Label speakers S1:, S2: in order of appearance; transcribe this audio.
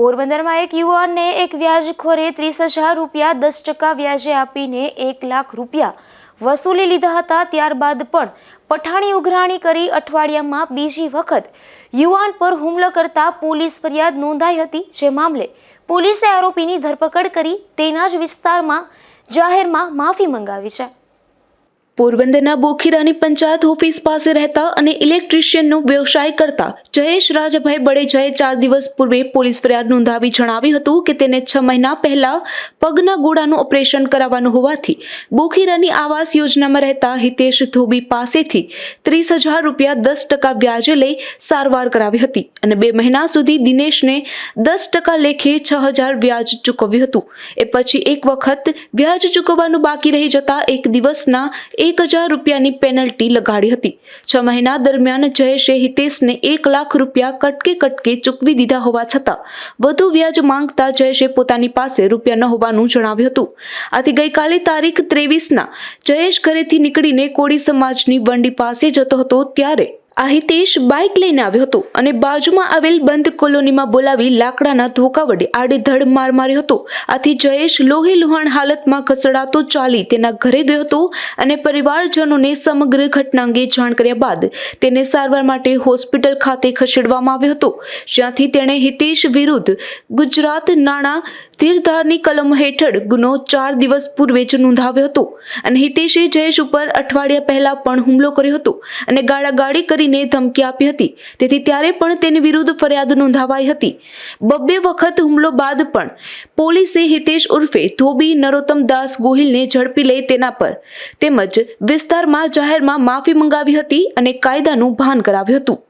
S1: પોરબંદરમાં એક યુવાનને એક વ્યાજખોરે ત્રીસ હજાર રૂપિયા દસ ટકા વ્યાજે આપીને એક લાખ રૂપિયા વસૂલી લીધા હતા. ત્યારબાદ પણ પઠાણી ઉઘરાણી કરી અઠવાડિયામાં બીજી વખત યુવાન પર હુમલો કરતા પોલીસ ફરિયાદ નોંધાઈ હતી. જે મામલે પોલીસે આરોપીની ધરપકડ કરી તેના જ વિસ્તારમાં જાહેરમાં માફી મંગાવી છે.
S2: પોરબંદરના બોખીરાની પંચાયત ઓફિસ પાસે રહેતા અને ઇલેક્ટ્રિશિયનનો વ્યવસાય કરતા જયેશ રાજભાઈ બળેજાએ ચાર દિવસ પૂર્વે પોલીસ ફરિયાદ નોંધાવી જણાવ્યું હતું કે તેને છ મહિના પહેલા પગના ગોળાનું ઓપરેશન કરાવવાનું હોવાથી બોખીરાની આવાસ યોજનામાં રહેતા હિતેશ ધોબી પાસેથી ત્રીસ હજાર રૂપિયા દસ ટકા વ્યાજે લઈ સારવાર કરાવી હતી અને બે મહિના સુધી દિનેશને દસ ટકા લેખે છ હજાર વ્યાજ ચૂકવ્યું હતું. એ પછી એક વખત વ્યાજ ચૂકવવાનું બાકી રહી જતા એક દિવસના એક હજાર રૂપિયાની પેનલ્ટી લગાડી હતી. છ મહિના દરમિયાન જયેશે હિતેશને એક લાખ રૂપિયા કટકે કટકે ચૂકવી દીધા હોવા છતાં, વધુ વ્યાજ માંગતા જયેશે પોતાની પાસે રૂપિયા ન હોવાનું જણાવ્યું હતું. આથી ગઈકાલે તારીખ ત્રેવીસના જયેશ ઘરેથી નીકળીને કોળી સમાજની વંડી પાસે જતો હતો ત્યારે આ હિતેશ બાઇક લઈને આવ્યો હતો અને બાજુમાં આવેલ બંધ કોલોનીમાં બોલાવી લાકડાના ધોકા વડે આડેધડ માર માર્યો હતો. આથી જયેશ લોહી લુહાણ હાલતમાં ખસડાતો ચાલી તેના ઘરે ગયો હતો અને પરિવારજનોને સમગ્ર ઘટના અંગે જાણ કર્યા બાદ તેને સારવાર માટે હોસ્પિટલ ખાતે ખસેડવામાં આવ્યો હતો. જ્યાંથી તેણે હિતેશ વિરુદ્ધ ગુજરાત નાણાં ધીરધારની કલમ હેઠળ ગુનો ચાર દિવસ પૂર્વે જ નોંધાવ્યો હતો અને હિતેશે જયેશ ઉપર અઠવાડિયા પહેલા પણ હુમલો કર્યો હતો અને ગાળાગાળી કરીને ધમકી આપી હતી. તેથી ત્યારે પણ તેની વિરુદ્ધ ફરિયાદ નોંધાવાઈ હતી. બબ્બે વખત હુમલો બાદ પણ પોલીસે હિતેશ ઉર્ફે ધોબી, નરોત્તમ દાસ ગોહિલને ઝડપી લઈ તેના પર તેમજ વિસ્તારમાં જાહેરમાં માફી મંગાવી હતી અને કાયદાનું ભાન કરાવ્યું હતું.